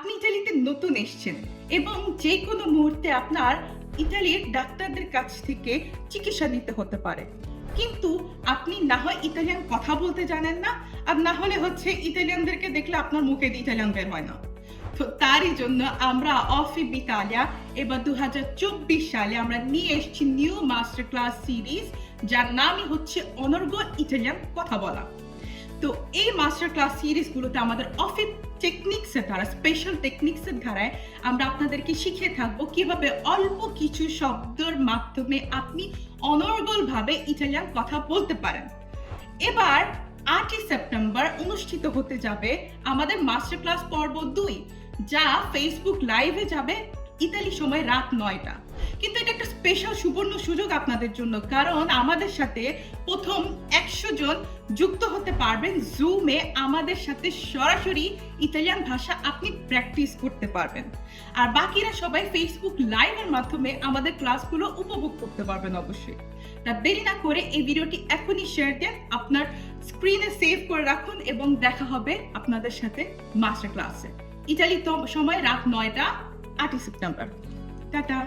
আপনি ইটালিতে নতুন এসেছেন এবং যে কোনো মুহূর্তে আপনার ইতালির ডাক্তারদের কাছ থেকে চিকিৎসা নিতে হতে পারে। কিন্তু আপনি না হয় ইতালিয়ান কথা বলতে জানেন না আর না হলে হচ্ছে ইতালিয়ানদেরকে দেখলে আপনার মুখে দিয়ে ইতালিয়ান বের হয় না। তো তারই জন্য আমরা অফি বিতালিয়া এবার দু চব্বিশ সালে আমরা নিয়ে এসেছি নিউ মাস্টার ক্লাস সিরিজ, যার নামই হচ্ছে অনর্গল ইটালিয়ান কথা বলা। তো এই মাস্টার ক্লাস সিরিজগুলোতে আমাদের অফিস টেকনিক্সের দ্বারা স্পেশাল টেকনিক্সের ধারায় আমরা আপনাদেরকে শিখিয়ে থাকব কীভাবে অল্প কিছু শব্দের মাধ্যমে আপনি অনর্গলভাবে ইটালিয়ান কথা বলতে পারেন। এবার আটই সেপ্টেম্বর অনুষ্ঠিত হতে যাবে আমাদের মাস্টার ক্লাস পর্ব দুই, যা ফেসবুক লাইভে যাবে ইতালি সময় রাত নয়টা। কিন্তু এটা একটা স্পেশাল সুবর্ণ সুযোগ আপনাদের জন্য, কারণ আমাদের সাথে প্রথম একশো জন যুক্ত হতে পারবেন জুমে আমাদের সাথে সরাসরি ইতালিয়ান ভাষা আপনি প্র্যাকটিস করতে পারবেন। আর বাকিরা সবাই ফেসবুক লাইভের মাধ্যমে আমাদের ক্লাসগুলো উপভোগ করতে পারবেন অবশ্যই। তা দেরি না করে এই ভিডিওটি এখনই শেয়ার দেন আপনার স্ক্রিনে সেভ করে রাখুন এবং দেখা হবে আপনাদের সাথে মাস্টার ক্লাসে ইতালি তো সময় রাত নয়টা। আটই সেপ্টেম্বর। টাটা।